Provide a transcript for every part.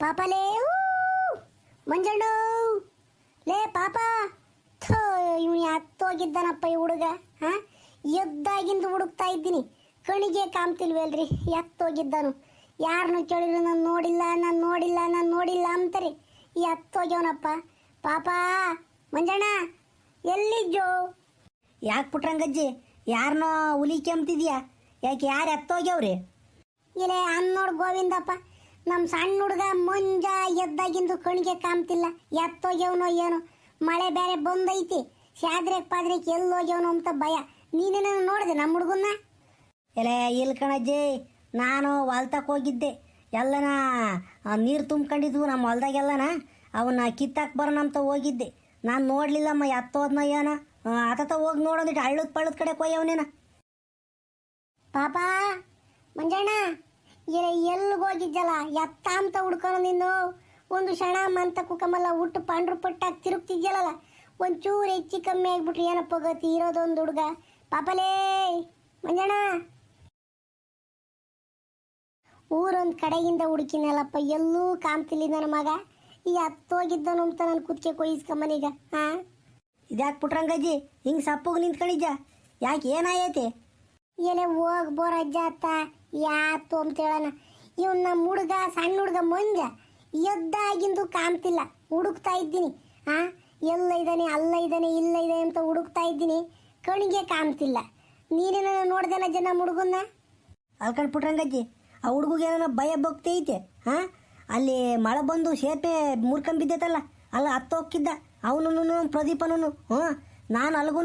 ಪಾಪಲೇ ಮಂಜಣ್ಣು! ಲೇ ಪಾಪ! ಥೋ, ಇವನು ಎತ್ತೋಗಿದ್ದಾನಪ್ಪ ಈ ಹುಡುಗ, ಹಾ? ಎದ್ದಾಗಿಂದ ಹುಡುಕ್ತಾ ಇದ್ದೀನಿ. ಕಣಿಗೆ ಕಾಮ್ತಿಲ್ವಲ್ರಿ ಎತ್ತೋಗಿದ್ದಾನು. ಯಾರನ್ನು ಕೇಳಿದ್ರು, ನಾನು ನೋಡಿಲ್ಲ ನಾನು ನೋಡಿಲ್ಲ ನಾನು ನೋಡಿಲ್ಲ ಅಂತಾರೆ. ಎತ್ತೋಗ್ಯವನಪ್ಪ. ಪಾಪ! ಮಂಜಣ್ಣ ಎಲ್ಲಿದ್ದು ಯಾಕೆ ಪುಟ್ರಂಗಜ್ಜಿ ಯಾರನ್ನೋ ಹುಲಿ ಕೆಮ್ತಿದ್ಯಾ? ಯಾಕೆ ಯಾರು ಎತ್ತೋಗ್ಯವ್ರಿ? ಇಲ್ಲೇ ಅನ್ನೋಡು ಗೋವಿಂದಪ್ಪ. ನಮ್ಮ ಸಣ್ಣ ಹುಡುಗ ಮುಂಜ ಎದ್ದಾಗಿಂದು ಕಣಿಗೆ ಕಾಮ್ತಿಲ್ಲ ಎತ್ತೋಗ್ಯವನೋ ಏನೋ. ಮಳೆ ಬೇರೆ ಬಂದೈತಿ. ಶಾದ್ರೆಕ್ ಪಾದ್ರೆಕ್ ಎಲ್ಲೋಗ್ಯವನೋ ಅಂತ ಭಯ. ನೀನೇನ ನೋಡಿದೆ ನಮ್ಮ ಹುಡುಗನ್ನ? ಎಲೆ ಇಲ್ಲಿ ಕಣಜ್ಜಿ, ನಾನು ಹೊಲ್ತಕ್ಕೆ ಹೋಗಿದ್ದೆ. ಎಲ್ಲನ ನೀರು ತುಂಬ್ಕೊಂಡಿದ್ವು ನಮ್ಮ ಹೊಲ್ದಾಗೆಲ್ಲನ ಅವನ್ನ ಕಿತ್ತಾಕ್ ಬರೋಣ ಅಂತ ಹೋಗಿದ್ದೆ. ನಾನು ನೋಡ್ಲಿಲ್ಲಮ್ಮ, ಎತ್ತೋದ್ನ ಏನ. ಆತತ ಹೋಗಿ ನೋಡೋದಿಟ್ಟು ಹಳ್ಳದ ಪಳ್ಳದ ಕಡೆ ಕೊಯ್ಯವನೇನ ಪಾಪ, ಮಂಜಣ್ಣ. ಎಲ್ಲಿಗೆ ಹೋಗಿದ್ದಲ್ಲ ಎತ್ತ ಅಂತ ಹುಡ್ಕೊಂಡು ನೀನು ಒಂದು ಕ್ಷಣ ಮಂತ ಕುಕಮಲ್ಲ ಹುಟ್ಟು ಪಾಂಡ್ರು ಪಟ್ಟಾಗಿ ತಿರುಗ್ತಿದ್ಯಲ್ಲ ಒಂಚೂರು ಹೆಚ್ಚು ಕಮ್ಮಿ ಆಗ್ಬಿಟ್ರೆ ಏನಪ್ಪ ಗತಿ? ಇರೋದೊಂದು ಹುಡುಗ. ಪಾಪಲೇ! ಮಂಜಣ್ಣ! ಊರೊಂದು ಕಡೆಯಿಂದ ಹುಡುಕಿನಲ್ಲಪ್ಪ, ಎಲ್ಲೂ ಕಾಮ್ತಿಲ್ಲ ನನ್ನ ಮಗ. ಈ ಹತ್ತೋಗಿದ್ದನು ಅಂತ ನಾನು ಕುತ್ಕೆ ಕೊಯ್ಸ್ಕೊಂಬನೀಗ ಹಾಂ ಇದ್ಯಾಕೆ ಪುಟ್ರಂಗಜ್ಜಿ? ಹಿಂಗೆ ಸಪ್ಪಗೆ ನಿಂತ್ಕೊಂಡಿದ್ದ ಯಾಕೆ ಏನಾಗೈತೆ? ಏನೇ ಹೋಗ್ ಬೋರಜ್ಜ ಅತ್ತ. ಯಾ ಅಂತ ಇವನ್ ನಮ್ಮ ಹುಡುಗ, ಸಣ್ಣ ಹುಡುಗ ಮಂಜ ಎದ್ದಾಗಿಂದು ಕಾಣ್ತಿಲ್ಲ. ಹುಡುಕ್ತಾ ಇದ್ದೀನಿ. ಆ, ಎಲ್ಲ ಇದ್ದಾನೆ, ಅಲ್ಲ ಇದ್ದಾನೆ, ಇಲ್ಲ ಇದ್ದಾನೆ ಅಂತ ಹುಡುಕ್ತಾ ಇದ್ದೀನಿ. ಕಣಿಗೆ ಕಾಣ್ತಿಲ್ಲ. ನೀನೇನ ನೋಡ್ದೇನ ಜನ ಹುಡುಗನ್ನ? ಅಲ್ಕಂಡ್ ಪುಟ್ರಂಗಜ್ಜಿ, ಆ ಹುಡುಗಿಗೆ ಏನೋ ಭಯ ಭಕ್ತಿ ಐತೆ? ಹಾಂ ಅಲ್ಲಿ ಮಳೆ ಬಂದು ಸೇಪೆ ಮುರ್ಕೊಂಬಿದ್ದೈತಲ್ಲ, ಅಲ್ಲ ಹತ್ತೋಕ್ಕಿದ್ದ. ಅವನು ಪ್ರದೀಪನೂ ಹ್ಞೂ ನಾನು ಅಲ್ಗೂ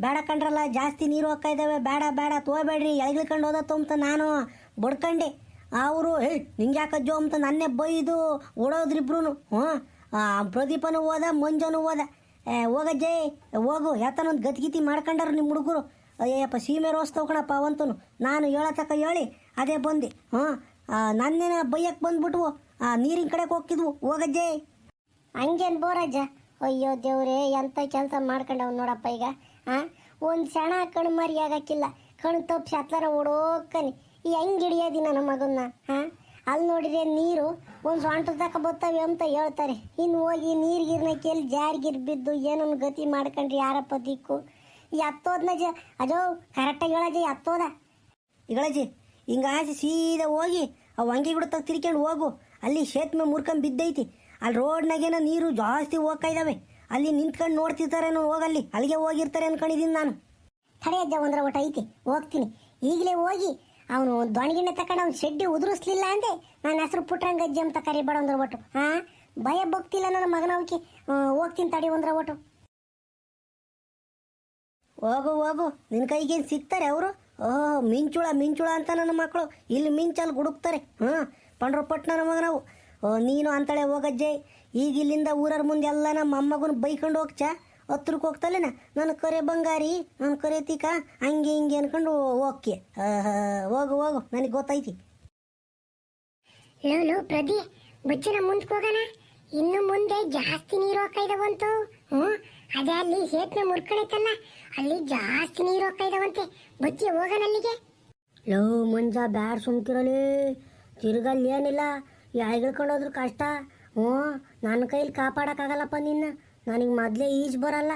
ಬೇಡ ಕಂಡ್ರಲ್ಲ ಜಾಸ್ತಿ ನೀರು ಹೋಗ್ತಾ ಇದ್ದಾವೆ ಬೇಡ ಬೇಡ ತೋಬೇಡ್ರಿ ಎಳ್ಗಿಳ್ಕೊಂಡು ಹೋದತ್ತು ಅಂತ ನಾನು ಬಡ್ಕಂಡೆ. ಅವರು ಹೇ ನಿಂಗೆ ಯಾಕಜ್ಜೋ ಅಂತ ನನ್ನೇ ಬೈದು ಓಡೋದ್ರಿಬ್ರು ಹ್ಞೂ ಪ್ರದೀಪನೂ ಹೋದ ಮಂಜನೂ ಹೋದ. ಏ, ಹೋಗಜ್ಜೆ ಹೋಗು ಯಾತನೊಂದು ಗತಿಗಿತಿ ಮಾಡ್ಕೊಂಡಾರ ನಿಮ್ಮ ಹುಡುಗರು. ಅಯ್ಯಪ್ಪ ಸೀಮೆ ರೋಸ್ ತಗೊಳಪ್ಪ ಅವಂತನು ನಾನು ಹೇಳತಕ್ಕ ಹೇಳಿ ಅದೇ ಬಂದೆ. ಹ್ಞೂ ನನ್ನೇನ ಬೈಯಕ್ಕೆ ಬಂದ್ಬಿಟ್ವು. ನೀರಿನ ಕಡೆಗೆ ಹೋಗ್ತಿದ್ವು. ಹೋಗಜ್ಜೆ ಹಂಗೇನು ಬೋರಜ್ಜ? ಅಯ್ಯೋ ದೇವ್ರೆ ಎಂಥ ಕೆಲಸ ಮಾಡ್ಕೊಂಡವ್ ನೋಡಪ್ಪ ಈಗ, ಆ? ಒಂದು ಸೆಣ ಕಣ್ ಮರಿ ಆಗಕ್ಕಿಲ್ಲ, ಕಣ್ ಶಾತ್ಲಾರ ಓಡೋಕನಿ. ಈ ಹೆಂಗ್ ಹಿಡಿಯೋದಿ ನನ್ನ ಮಗನ್ನ ಹಾಂ ಅಲ್ಲಿ ನೋಡಿದ್ರೆ ನೀರು ಒಂದು ಸೊಂಟ ತಕ ಬರ್ತವೆ ಅಂತ ಹೇಳ್ತಾರೆ. ಇನ್ನು ಹೋಗಿ ನೀರು ಗಿರ್ನ ಕೇಳಿ ಜಾರಿಗಿರ್ ಬಿದ್ದು ಏನೊಂದು ಗತಿ ಮಾಡ್ಕೊಂಡ್ರಿ ಯಾರಪ್ಪ ದಿಕ್ಕು? ಈ ಹತ್ತೋದ್ನ ಜ, ಅಜೋ, ಕರೆಕ್ಟಾಗಿ ಹೇಳಜಿ ಹತ್ತೋದ. ಇಗಳಜ್ಜಿ ಹಿಂಗಾಸಿ ಸೀದಾ ಹೋಗಿ ಆ ವಂಗಿ ಗುಡ ತಗ ತಿರ್ಕೊಂಡು ಹೋಗು. ಅಲ್ಲಿ ಶೇತ್ಮೆ ಮುರ್ಕೊಂಡ್ ಬಿದ್ದೈತಿ. ಅಲ್ಲಿ ರೋಡ್ನಾಗೇನೋ ನೀರು ಜಾಸ್ತಿ ಹೋಗ್ತಾ ಇದ್ದಾವೆ ಅಲ್ಲಿ ನಿಂತ್ಕೊಂಡು ನೋಡ್ತಿರ್ತಾರೇನೋ ಹೋಗಲ್ಲಿ ಅಲ್ಲಿಗೆ ಹೋಗಿರ್ತಾರೆ ಅನ್ಕೊಂಡಿದ್ದೀನಿ ನಾನು. ತಡೆ ಅಜ್ಜ ಒಂದರ ಒಟ್ಟು ಐತಿ, ಹೋಗ್ತೀನಿ. ಈಗಲೇ ಹೋಗಿ ಅವನು ದೊಣಗಿಣ್ಣೆ ತಕೊಂಡು ಅವ್ನು ಶೆಡ್ಡಿ ಉದುರಿಸ್ಲಿಲ್ಲ ಅಂದೆ ನನ್ನ ಹೆಸರು ಪುಟ್ರಂಗಜ್ಜಿ ಅಂತ ಕರಿಬೇಡ ಒಂದ್ರ ಒಟ್ಟು. ಹಾ ಭಯ ಭಕ್ತಿಲ್ಲ ನನ್ನ ಮಗನ ಅವಕ್ಕೆ ಹೋಗ್ತೀನಿ ತಡಿ ಒಂದ್ರ ಒಟ್ಟು. ಹೋಗು ಹೋಗು. ನಿನ್ನ ಕೈಗೇನು ಸಿಗ್ತಾರೆ ಅವರು? ಓಹ್ ಮಿಂಚುಳ ಮಿಂಚುಳ ಅಂತ ನನ್ನ ಮಕ್ಕಳು ಇಲ್ಲಿ ಮಿಂಚಲ್ಲಿ ಗುಡುಕ್ತಾರೆ. ಹಾಂ ಪಂಡ್ರಪಟ್ಟಣ ಮಗನವು. ನೀನು ಅಂತಳೆ ಹೋಗಜ್ಜೆ. ಈಗ ಇಲ್ಲಿಂದ ಊರರ ಮುಂದೆ ಎಲ್ಲ ನಮ್ಮ ಅಮ್ಮಗನ ಬೈಕೊಂಡು ಹೋಗ್ಚ. ಹತ್ರಕ್ಕೆ ಹೋಗ್ತಲ್ಲೇನ? ನನ್ನ ಕರೆ ಬಂಗಾರಿ ನನ್ನ ಕರೆ ತೀಕ ಹಂಗೆ ಹಿಂಗೆ ಅನ್ಕೊಂಡು ಓಕೆ ಹೋಗು ಹೋಗು ನನಗೆ ಗೊತ್ತೈತಿ. ಲೋ ಲೋ ಪ್ರದಿ ಬಚ್ಚನ ಮುಂದಕ್ಕೆ ಹೋಗೋಣ. ಇನ್ನು ಮುಂದೆ ಜಾಸ್ತಿ ನೀರು ಹೋಗ್ತಾ ಇದಾವಂತು. ಹ್ಞೂ ಅದೇ ಅಲ್ಲಿ ಸೇತುವೆ ಮುರ್ಕೊಳೈತಲ್ಲ ಅಲ್ಲಿ ಜಾಸ್ತಿ ನೀರು ಹೋಗ್ತಾ ಬಚ್ಚಿ ಬಜ್ಜಿ ಹೋಗೋಣ ಅಲ್ಲಿಗೆ. ಲೋ ಮಂಜ ಬ್ಯಾಡ್ ಸುಮ್ಕಿರಲಿ ತಿರುಗಲ್ಲಿ ಏನಿಲ್ಲ. ಎಳ್ಗಿಳ್ಕೊಂಡು ಹೋದ್ರು ಕಷ್ಟ? ಹ್ಞೂ ನನ್ನ ಕೈಲಿ ಕಾಪಾಡೋಕ್ಕಾಗಲ್ಲಪ್ಪ ನಿನ್ನ. ನನಗೆ ಮೊದಲೇ ಈಜು ಬರಲ್ಲ.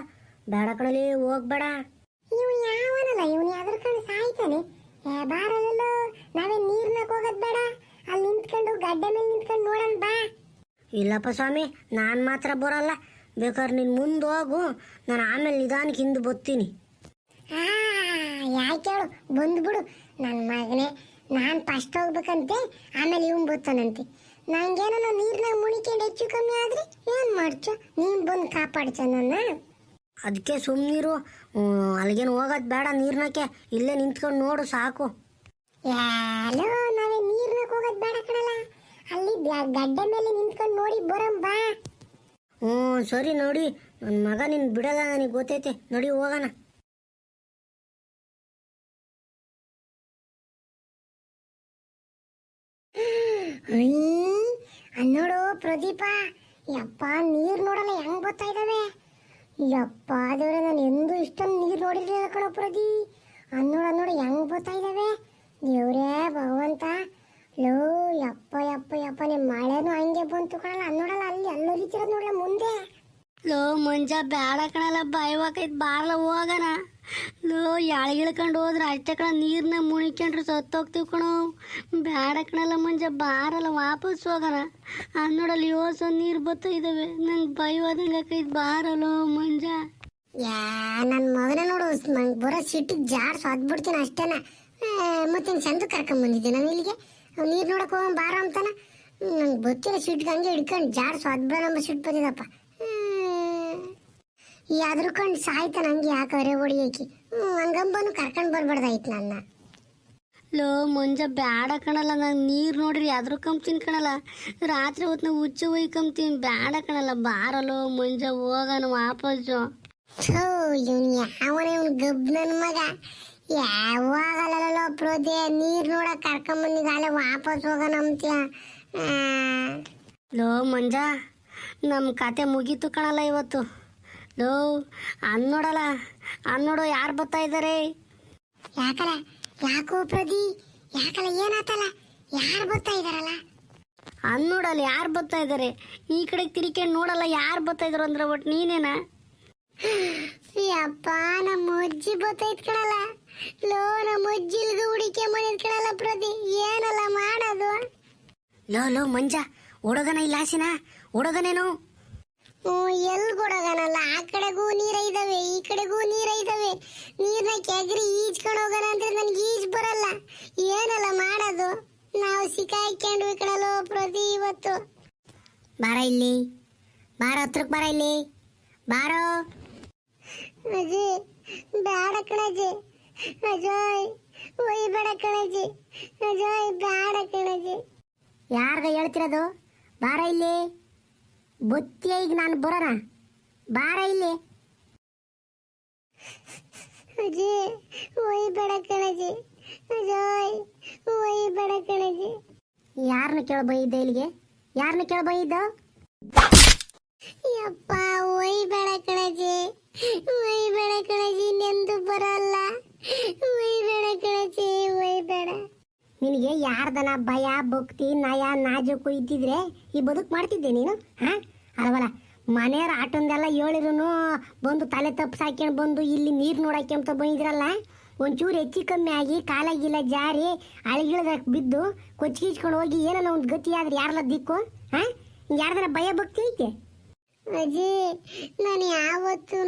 ಬೇಡ ಕಣಲಿ ಹೋಗ್ಬೇಡ. ಇವು ಯಾವನಲ್ಲ? ಇವನು ಯಾವ್ದ್ರ ಕಣ್ ಸಾಯ್ತಾನೆ. ಏ ಬಾರಲ್ಲ ನಾವೇ ನೀರ್ನಾಗ ಹೋಗೋದ್ ಬೇಡ. ಅಲ್ಲಿ ನಿಂತ್ಕೊಂಡು ಗಡ್ಡೆ ಮೇಲೆ ನಿಂತ್ಕೊಂಡು ನೋಡೋಣ ಬಾ. ಇಲ್ಲಪ್ಪ ಸ್ವಾಮಿ ನಾನು ಮಾತ್ರ ಬರಲ್ಲ. ಬೇಕಾದ್ರೆ ನೀನು ಮುಂದೆ ಹೋಗು. ನಾನು ಆಮೇಲೆ ನಿಧಾನಕ್ಕೆ ಹಿಂದೆ ಬತ್ತೀನಿ ಯಾಕೆ ಹೇಳು ಬಂದ್ಬಿಡು. ನನ್ನ ಮಗನೇ ನಾನು ಫಸ್ಟ್ ಹೋಗ್ಬೇಕಂತೆ. ಆಮೇಲೆ ಇವ್ನು ಬರ್ತಾನಂತೆ. ನಂಗೇನೋ ನೀರ್ನಾಗ ಮುಣಿಕೊಂಡು ಹೆಚ್ಚು ಕಮ್ಮಿ ಆದ್ರೆ ಏನ್ ಮಾಡ್ಚ? ನೀನ್ ಬಂದು ಕಾಪಾಡ್ಚ ನನ್ನ ಅದಕ್ಕೆ ಸುಮ್ಮನಿರು ಅಲ್ಲಿಗೇನು ಹೋಗೋದ್ ಬೇಡ ನೀರ್ನಕ್ಕೆ. ಇಲ್ಲೇ ನಿಂತ್ಕೊಂಡು ನೋಡು ಸಾಕು. ಯಾಲೋ ನಾವೇ ನೀರ್ನಕ್ ಹೋಗೋದ್ ಬೇಡ ಕಣಲ್ಲ. ಅಲ್ಲಿ ಗಡ್ಡೆ ಮೇಲೆ ನಿಂತ್ಕೊಂಡು ನೋಡಿ ಬರಂ ಬಾ. ಹ್ಞೂ ಸರಿ ನೋಡಿ. ನನ್ನ ಮಗ ನಿನ್ ಬಿಡಲ್ಲ ನನಗೆ ಗೊತ್ತೈತೆ. ನೋಡಿ ಹೋಗೋಣ. ಹ್ಮ್ ನೋಡು ಪ್ರದೀಪ. ಯಪ್ಪ, ನೀರು ನೋಡಲ್ಲ ಹೆಂಗ್ ಬರ್ತಾ ಇದಾವೆ? ಯಪ್ಪ ದೇವ್ರೆ, ನಾನು ಎಂದೂ ಇಷ್ಟೊಂದು ನೀರು ನೋಡಿರ್ಲಿಲ್ಲ ಕಣೋ ಪ್ರದಿ. ಅನ್ನೋಡ ಅನ್ನೋಡು ಹೆಂಗ್ ಬರ್ತಾ ಇದಾವೆ? ದೇವ್ರೇ, ಭಗವಂತ. ಲೋ, ಯಪ್ಪ ಯಪ್ಪ ಯಪ್ಪ ನಿಮ್ಮ ಮಳೆನೂ ಹಂಗೆ ಬಂತು ಕಣಲ್ಲ. ಅನ್ನೋಡಲ್ಲ ಅಲ್ಲಿ ಅಲ್ಲಿ ಹೊಲಿತಿರೋದು ನೋಡಲ್ಲ ಮುಂದೆ? ಲೋ, ಮುಂಜಾ ಬ್ಯಾಡ ಕಣಲ್ಲ ಬಾಯ್ವಾಕೈತ್ ಬಾರ್ಲ ಹೋಗಣ. ಲೋ ಯಾಳೆ ಇಳ್ಕೊಂಡು ಹೋದ್ರೆ ಅಷ್ಟೇ ಕಣ ನೀರ್ನ ಮುಣಿಕೊಂಡ್ರೆ ಸತ್ತೋಗ್ತೀವಿ ಕಣೋ. ಬೇಡ ಕಣಲ್ಲ ಮುಂಜೆ, ಬಾರಲ್ಲ, ವಾಪಸ್ ಹೋಗೋಣ. ಅನ್ನೋಡಲ್ಲಿ ನೋಡಲ್ಲಿ ಯೋಸ ನೀರು ಬರ್ತಾ ಇದ್ದಾವೆ ನಂಗೆ ಭಯವಾದಂಗೆ ಆಕೈತ್, ಬಾರಲ್ಲೋ ಮುಂಜ. ಯಾ ನನ್ನ ಮಗನ ನೋಡು ಬರೋ ಸಿಟ್ಟಿಗೆ ಜಾಡ್ ಸೊದ್ಬಿಡ್ತೀನಿ ಅಷ್ಟೇನ. ಮತ್ತೆ ಚಂದ ಕರ್ಕೊಂಡ್ ಬಂದಿದ್ದೆ ನಾನು ಇಲ್ಲಿಗೆ? ನೀರು ನೋಡಕ್ಕೆ ಹೋಗೋಣ ಬಾರ ಅಂತಾನ. ನಂಗೆ ಗೊತ್ತಿಲ್ಲ ಸಿಟ್ಟಿಗೆ ಹಂಗೆ ಹಿಡ್ಕೊಂಡು ಜಾಡ್ ಸೊದ್ಬೇಡ ನಮ್ಮ ಸಿಟ್ಟು ಬಂದಿದಪ್ಪ. ಯಾದ್ರಕೊಂಡು ಸಾಯ್ತಾನ ಹಂಗೆ ಯಾಕವ್ರೆ ಹೊಡಿಯಕ್ಕೆ ಹಂಗಂಬನು ಕರ್ಕೊಂಡು ಬರ್ಬಾರ್ದಾಯ್ತು ನನ್ನ. ಲೋ ಮಂಜ ಬ್ಯಾಡ ಕಣಲ್ಲ ನಂಗೆ ನೀರು ನೋಡ್ರಿ ಅದ್ರ ಕಂಬ್ತೀನಿ ಕಣಲ್ಲ. ರಾತ್ರಿ ಹೊತ್ತು ನಾವು ಹುಚ್ಚು ಒಯ್ಕೊಂತೀನಿ ಬ್ಯಾಡ ಕಣಲ್ಲ ಬಾರಲ್ಲೋ ಮಂಜ ಹೋಗೋಣ ವಾಪಸ್ಸು. ಥೂ ಇವನು ಯಾವನೇ ಇವನು ಗಬ್ ನನ್ ಮಗ. ಯಾವಾಗಲ್ಲ ಪ್ರೋದೆ ನೀರು ನೋಡ ಕರ್ಕೊಂಡ್ ಬಂದಿದ್ದಾಲೆ ವಾಪಸ್ ಹೋಗೋಣ ಅಂತೀಯ ಲೋ ಮಂಜ ನಮ್ಮ ಕತೆ ಮುಗೀತು ಕಣಲ್ಲ ಇವತ್ತು. ಲೋ ಅನ್ ನೋಡಲ್ಲ ಅನ್ ನೋಡು ಯಾರು ಬರ್ತಾ ಇದ್ದಾರೆ? ಯಾಕಲ ಯಾಕೋ ಪ್ರದಿ ಯಾಕಲ ಏನಾತಲ್ಲ ಯಾರು ಬರ್ತಾ ಇದಾರಲ್ಲ? ಅನ್ ನೋಡಲ್ಲ ಯಾರು ಬರ್ತಾ ಇದ್ದಾರೆ. ಈ ಕಡೆ ತಿರ್ಕೊಂಡು ನೋಡಲ್ಲ ಯಾರು ಬರ್ತಾ ಇದ್ರು ಅಂದ್ರೆ ಒಟ್ಟು ನೀನೇನಾ? ಅಪ್ಪ ನಮ್ಮ ಅಜ್ಜಿ ಬರ್ತಾ ಕಣಲ್ಲ. ಲೋ ನಮ್ಮ ಅಜ್ಜಿಲ್ಗೂ ಹುಡಿಕೆ ಮನೆ ಕಣಲ್ಲ ಪ್ರದಿ ಏನಲ್ಲ ಮಾಡೋದು? ಲೋ ಲೋ ಮಂಜ ಹುಡುಗನ ಇಲ್ಲ ಆಸಿನ ಹುಡುಗನೇನು ಹ್ಮ್, ಎಲ್ ಕೊಡೋಗನಲ್ಲ ಆ ಕಡೆಗೂ ನೀರ ಇದಾವೆ ಈ ಕಡೆಗೂ ನೀರ ಇದಾವೆ ನೀರ್ನ ಕೆಗರಿ ಈಜ್ಕೊಂಡು ಹೋಗೋಣ ಅಂದ್ರೆ ನನ್ಗೆ ಈಜ್ ಬರಲ್ಲ. ಏನಲ್ಲ ಮಾಡೋದು? ನಾವು ಸಿಕ್ಕಾಕೊಂಡು ಕಡಲು ಪ್ರತಿ ಇವತ್ತು. ಬಾರ ಇಲ್ಲಿ. ಬಾರ ಹತ್ರಕ್ಕೆ ಬಾರ ಇಲ್ಲಿ. ಬಾರೋ ಅಜ್ಜಿ ಬೇಡ ಕಣಜ್ಜಿ ಅಜಯ್ ಒಯ್ ಬೇಡ ಕಣಜ್ಜಿ ಅಜಯ್ ಬೇಡ ಕಣಜ್ಜಿ ಯಾರ್ಗ ಹೇಳ್ತಿರೋದು ಬಾರ ಇಲ್ಲಿ ಬುತ್ತಿಯ ಈಗ ನಾನು ಬರೋಣ ಬಾರ ಇಲ್ಲಿ ಅಜ್ಜಿ ಒಯ್ ಬೇಡ ಕಣಜ್ಜಿ ಅಜಯ್ ಒಯ್ ಬೇಡ ಕಣಜ್ಜಿ ಯಾರನ್ನ ಕೇಳ ಬೈದ ಇಲ್ಲಿಗೆ? ಯಾರನ್ನ ಕೇಳ ಬೈದ? ಯಪ್ಪ ಒಯ್ ಬೇಡ ಕಣಜಿ ಒಯ್ ಬೇಡ ಕಣಜಿ ನೆಂದು ಬರಲ್ಲ. ಒಯ್ ಬೇಡ ಕಣಜಿ ಒಯ್ ಬೇಡ. ನಿನಗೆ ಯಾರ್ದನ ಭಯ, ಭಕ್ತಿ, ನಯ, ನಾಜುಕು ಇದ್ದಿದ್ರೆ ಈ ಬದುಕು ಮಾಡ್ತಿದ್ದೆ ನೀನು, ಹಾ? ಅಲ್ವಲ್ಲ ಮನೆಯವ್ರ ಆಟೊಂದೆಲ್ಲ ಹೇಳಿದ್ರು ಬಂದು ತಲೆ ತಪ್ಪು ಸಾಕ್ಯಂಡು ಬಂದು ಇಲ್ಲಿ ನೀರು ನೋಡಕ್ಕೆ ಅಂತ ಬಂದಿದ್ರಲ್ಲ? ಒಂಚೂರು ಹೆಚ್ಚು ಕಮ್ಮಿ ಆಗಿ ಕಾಲಾಗಿಲ್ಲ ಜಾರಿ ಅಳಗಿಳದ ಬಿದ್ದು ಕೊಚ್ಚಿಗಿಚ್ಕೊಂಡು ಹೋಗಿ ಏನನ್ನ ಒಂದು ಗತಿ ಆದ್ರೆ ಯಾರಲ್ಲ ದಿಕ್ಕು ಹಾ? ಯಾರದ್ರ ಭಯ ಭಕ್ತಿ ಐತೆ? ಅಜ್ಜಿ ನಾನು ಯಾವತ್ತೂ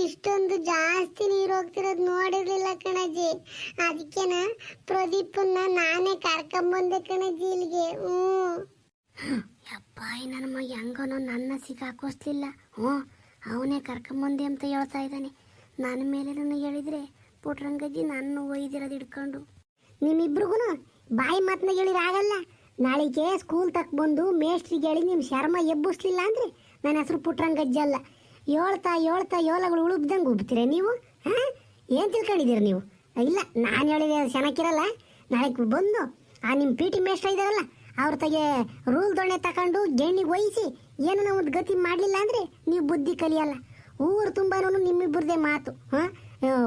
ಇಷ್ಟೊಂದು ಜಾಸ್ತಿ ನೀರು ಹೋಗ್ತಿರೋದು ನೋಡಿರ್ಲಿಲ್ಲ ಕಣಜ್ಜಿ. ಅದಕ್ಕೆನ ಪ್ರದೀಪನ್ನ ನಾನೇ ಕರ್ಕೊಂಬಂದೆ ಕಣಜ್ಜಿ ಇಲ್ಲಿಗೆ ಹ್ಞೂ. ಯಪ್ಪ ಈ ನನ್ನ ಮಗ ಹೆಂಗನೋ ನನ್ನ ಸಿಕ್ಕಾಕೋಸ್ಲಿಲ್ಲ ಹ್ಞೂ ಅವನೇ ಕರ್ಕೊಂಬಂದೆ ಅಂತ ಹೇಳ್ತಾ ಇದ್ದಾನೆ. ನನ್ನ ಮೇಲೆ ನನಗೆ ಹೇಳಿದ್ರೆ ಪುಟ್ರಂಗಜ್ಜಿ ನಾನು ಒಯ್ದಿರೋದು ಹಿಡ್ಕೊಂಡು. ನಿಮ್ಮಿಬ್ರಿಗೂ ಬಾಯಿ ಮಾತನ್ನ ಹೇಳಿರಾಗಲ್ಲ ಆಗಲ್ಲ. ನಾಳೆಗೆ ಸ್ಕೂಲ್ ತಕ್ಕ ಬಂದು ಮೇಸ್ಟ್ರಿಗೆ ಹೇಳಿ ನಿಮ್ಮ ಶರ್ಮ ಎಬ್ಬಿಸ್ಲಿಲ್ಲ ಅಂದರೆ ನನ್ನ ಹೆಸರು ಪುಟ್ರಂಗಜ್ಜಿ ಅಲ್ಲ. ಹೇಳ್ತಾ ಹೇಳ್ತಾ ಯೋಲಗಳು ಉಳುಬ್ದಂಗೆ ಉಬ್ತೀರ ನೀವು? ಹಾಂ? ಏನು ತಿಳ್ಕೊಂಡಿದ್ದೀರ ನೀವು? ಇಲ್ಲ, ನಾನು ಹೇಳಿದೆ ಚೆನ್ನಾಗಿರಲ್ಲ ನಾಳೆಗೆ ಬಂದು ಆ ನಿಮ್ಮ ಪಿ ಟಿ ಮೇಸ್ಟ್ರ ಇದ್ದಾರಲ್ಲ ಅವ್ರ ತಗೆ ರೂಲ್ ದೊಣ್ಣೆ ತಗೊಂಡು ಗೆಣ್ಣಿಗೆ ಒಯ್ಸಿ ಏನೋ ಒಂದು ಗತಿ ಮಾಡಲಿಲ್ಲ ಅಂದರೆ ನೀವು ಬುದ್ಧಿ ಕಲಿಯಲ್ಲ. ಊರು ತುಂಬಾನು ನಿಮ್ಮಿಬ್ಬರದೇ ಮಾತು, ಹಾಂ?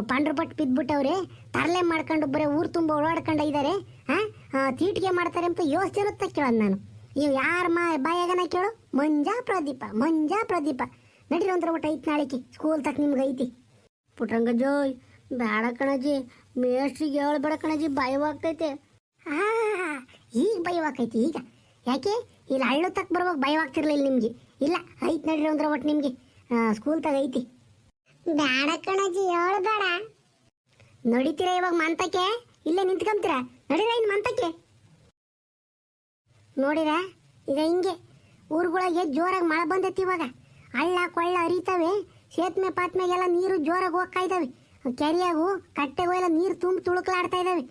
ಪಂಡ್ರಪಟ್ಟು ಬಿದ್ದುಬಿಟ್ಟವ್ರೆ ತರಲೆ ಮಾಡ್ಕೊಂಡು ಬರೀ ಊರು ತುಂಬ ಓಡಾಡ್ಕೊಂಡು ಇದ್ದಾರೆ ಹಾಂ ತೀಟಿಗೆ ಮಾಡ್ತಾರೆ ಅಂತ ಯೋಚನೆ ಇರುತ್ತೆ ಕೇಳೋದು ನಾನು. ಇವು ಯಾರ ಮಾ ಬಾಯಾಗನ ಕೇಳು. ಮಂಜಾ ಪ್ರದೀಪ ಮಂಜಾ ಪ್ರದೀಪ ನಡೀರಿ ಒಂದ್ರ ಒಟ್ಟು ಐತಿ ನಾಳೆಗೆ ಸ್ಕೂಲ್ ತಕ್ಕ ನಿಮ್ಗೆ ಐತಿ. ಪುಟ್ರಂಗಜ್ಜೋಯ್ ಬೇಡ ಕಣಜಿ, ಮೇಷ್ಟ್ರಿಗೆ ಹೇಳ್ಬೇಡ ಕಣಜಿ, ಭಯವಾಗ್ತೈತೆ. ಆ, ಈಗ ಭಯವಾಗ್ತೈತಿ, ಈಗ. ಯಾಕೆ? ಇಲ್ಲಿ ಹಳ್ಳು ತಕ್ಕ ಬರುವಾಗ ಭಯವಾಗ್ತಿರ್ಲಿಲ್ಲ ನಿಮಗೆ. ಇಲ್ಲ, ಐತಿ ನಡೀರಿ ಒಂದ್ರ ಒಟ್ಟು ನಿಮಗೆ. ಸ್ಕೂಲ್ ತಗ ಐತಿ. ಬೇಡ ಕಣಜ್ಜಿ ಹೇಳ್ಬೇಡ ನಡೀತಿರ ಇವಾಗ ಮಂತಕ್ಕೆ? ಇಲ್ಲೇ ನಿಂತ್ಕೊಂತೀರಾ? ನಡೀರ ಇನ್ ಮಂತಕ್ಕೆ? ನೋಡಿರ ಈಗ ಹಿಂಗೆ ಊರುಗಳಿಗೆ ಜೋರಾಗಿ ಮಳೆ ಬಂದೈತಿ ಇವಾಗ. ಹಳ್ಳ ಕೊಳ್ಳ ಹರಿತಾವೆ ಸೇತುವೆ ಪಾತ್ಮೆಗೆಲ್ಲ ನೀರು ಜೋರಾಗಿ ಹೋಗ್ತಾ ಇದ್ದಾವೆ ಕೆರೆಯಾಗು ಕಟ್ಟೆಗೂ ಎಲ್ಲ ನೀರು ತುಂಬಿ ತುಳುಕ್ಲಾಡ್ತಾ ಇದ್ದಾವೆ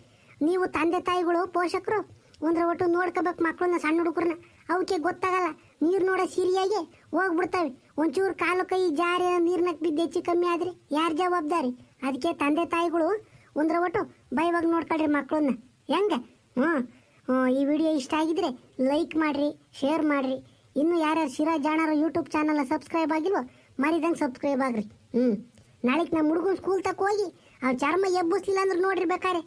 ನೀವು ತಂದೆ ತಾಯಿಗಳು, ಪೋಷಕರು ಒಂದ್ರ ಒಟ್ಟು ನೋಡ್ಕೋಬೇಕು ಮಕ್ಕಳನ್ನ, ಸಣ್ಣ ಹುಡುಗರನ್ನ. ಅವಕ್ಕೆ ಗೊತ್ತಾಗಲ್ಲ. ನೀರು ನೋಡೋ ಸಿರಿಯಾಗಿ ಹೋಗ್ಬಿಡ್ತಾವೆ. ಒಂಚೂರು ಕಾಲು ಕೈ ಜಾರಿ ನೀರ್ನಾಗ ಬಿದ್ದು ಹೆಚ್ಚು ಕಮ್ಮಿ ಆದ್ರೆ ಯಾರು ಜವಾಬ್ದಾರಿ? ಅದಕ್ಕೆ ತಂದೆ ತಾಯಿಗಳು ಒಂದ್ರ ಒಟ್ಟು ಬೈವಾಗ ನೋಡ್ಕೊಳ್ರಿ ಮಕ್ಕಳನ್ನ ಹೆಂಗೆ? ಹ್ಞೂ. ಈ ವಿಡಿಯೋ ಇಷ್ಟ ಆಗಿದ್ರೆ ಲೈಕ್ ಮಾಡಿರಿ, ಶೇರ್ ಮಾಡಿರಿ. ಇನ್ನು ಯಾರ್ಯಾರು ಶಿರಾ ಜಾಣರ ಯೂಟ್ಯೂಬ್ ಚಾನಲ್ ಸಬ್ಸ್ಕ್ರೈಬ್ ಆಗಿಲ್ವೋ ಮರಿದಂಗೆ ಸಬ್ಸ್ಕ್ರೈಬ್ ಆಗ್ರಿ. ಹ್ಞೂ. ನಾಳೆಗೆ ನಮ್ಮ ಹುಡುಗನ ಸ್ಕೂಲ್ ತಕ್ಕ ಹೋಗಿ ಅವ್ನ ಚರ್ಮ ಎಬ್ಬಿಸ್ಲಿಲ್ಲ ಅಂದ್ರೆ ನೋಡ್ರಿ ಬೇಕಾರೆ.